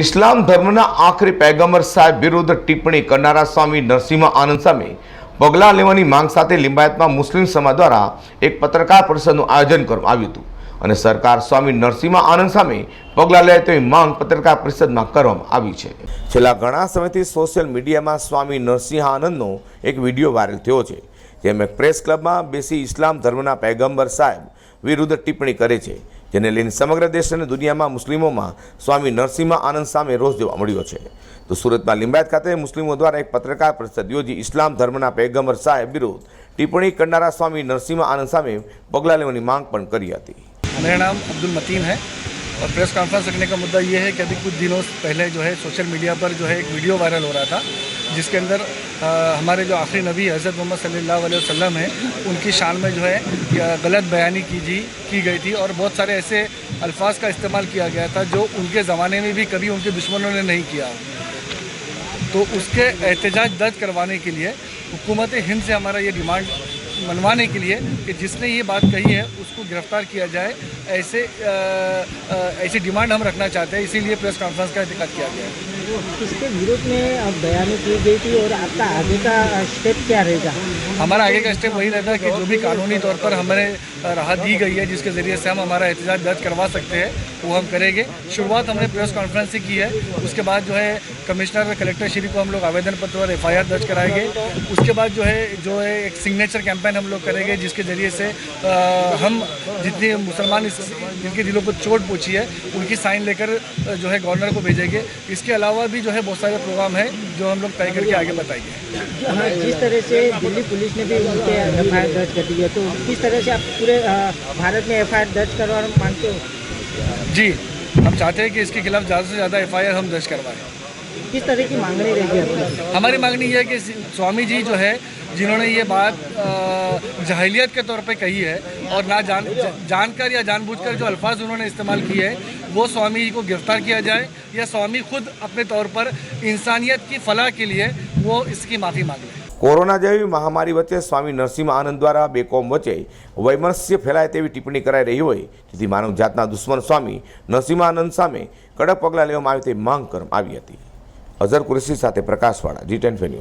ઇસ્લામ ધર્મના આખરી પેગમ્બર સાહેબ વિરુદ્ધ ટિપ્પણી કરનારા સ્વામી નરસિંહ આનંદ સામે પગલાં લેવાની માંગ સાથે લિંબાયતમાં મુસ્લિમ સમાજ દ્વારા એક પત્રકાર પરિષદનું આયોજન કરવામાં આવ્યું હતું અને સરકાર સ્વામી નરસિંહ આનંદ સામે પગલાં લે તેવી માંગ પત્રકાર પરિષદમાં કરવામાં આવી છે. છેલ્લા ઘણા સમયથી સોશિયલ મીડિયામાં સ્વામી નરસિંહ આનંદનો એક વીડિયો વાયરલ થયો છે, જેમાં પ્રેસ ક્લબમાં બેસી ઇસ્લામ ધર્મના પેગમ્બર સાહેબ વિરુદ્ધ ટિપ્પણી કરે છે. જેને લઈને સમગ્ર દેશ અને દુનિયામાં મુસ્લિમોમાં સ્વામી નરસિંહ આનંદ સામે રોષ જોવા મળ્યો છે તો સુરતમાં લિંબાયત ખાતે મુસ્લિમો દ્વારા એક પત્રકાર પરિષદ યોજી ઇસ્લામ ધર્મના પૈગંબર સાહેબ વિરુદ્ધ ટિપ્પણી કરનારા સ્વામી નરસિંહ આનંદ સામે પગલાં લેવાની માંગ પણ કરી હતી मेरा नाम अब्दुल मतीन है और प्रेस कॉन्फ्रेंस रखने का मुद्दा ये है कि अभी कुछ दिनों पहले जो है सोशल मीडिया पर जो है एक वीडियो वायरल हो रहा था जिसके अंदर हमारे जो आखिरी नबी हज़रत मोहम्मद सल्लल्लाहु अलैहि वसल्लम हैं, उनकी शान में जो है गलत बयानी की जी, की गई थी और बहुत सारे ऐसे अल्फाज का इस्तेमाल किया गया था जो उनके ज़माने में भी कभी उनके दुश्मनों ने नहीं किया। तो उसके एहतजाज दर्ज करवाने के लिए, हुकूमत हिंद से हमारा ये डिमांड मनवाने के लिए कि जिसने ये बात कही है, उसको गिरफ़्तार किया जाए, ऐसे ऐसी डिमांड हम रखना चाहते हैं, इसीलिए प्रेस कॉन्फ्रेंस का इनका किया गया है। इसके विरोध में अब बयानी की गई थी और आपका आगे का स्टेप क्या रहेगा? हमारा आगे का स्टेप वही रहता है कि जो भी कानूनी तौर पर हमें राहत दी गई है, जिसके ज़रिए से हम हमारा एहतजाज दर्ज करवा सकते हैं, वो हम करेंगे। शुरुआत हमने प्रेस कॉन्फ्रेंस से की है। उसके बाद जो है कमिश्नर कलेक्टर श्री को हम लोग आवेदन पत्र और एफआईआर दर्ज कराएँगे। उसके बाद जो है जो है एक सिग्नेचर कैंपेन हम लोग करेंगे, जिसके ज़रिए से हम जितने मुसलमान जिनके दिलों पर चोट पहुँची है, उनकी साइन लेकर जो है गवर्नर को भेजेंगे। इसके अलावा भी जो है बहुत सारे प्रोग्राम है जो हम लोग तय करके आगे बताएँगे। हाँ, जिस तरह से दिल्ली पुलिस ने भी उनके एफआईआर दर्ज कर दी है तो किस तरह से आप पूरे भारत में एफआईआर दर्ज करवाना मांगते हो जी हम चाहते हैं कि इसके खिलाफ ज़्यादा से ज़्यादा एफआईआर हम दर्ज करवाएँ। किस तरह की मांगनी रहेगी हमारी मांगनी ये है कि स्वामी जी जो है जिन्होंने ये बात जाहिलियत के तौर पे कही है और ना जान ज- जानकर या जानबूझकर जो अल्फाज उन्होंने इस्तेमाल किए हैं वो स्वामी जी को गिरफ्तार किया जाए या स्वामी खुद अपने तौर पर इंसानियत की फलाह के लिए वो इसकी माफ़ी मांग लें કોરોના જેવી મહામારી વચ્ચે સ્વામી નરસિંહ આનંદ દ્વારા બે કોમ વચ્ચે વૈમનસ્ય ફેલાય તેવી ટિપ્પણી કરાઈ રહી હોય જેથી માનવ જાતના દુશ્મન સ્વામી નરસિંહ આનંદ સામે કડક પગલાં લેવામાં આવે તેવી માંગ કરવામાં આવી હતી અઝર કુરેશી સાથે પ્રકાશવાળા જી ટેન ન્યૂઝ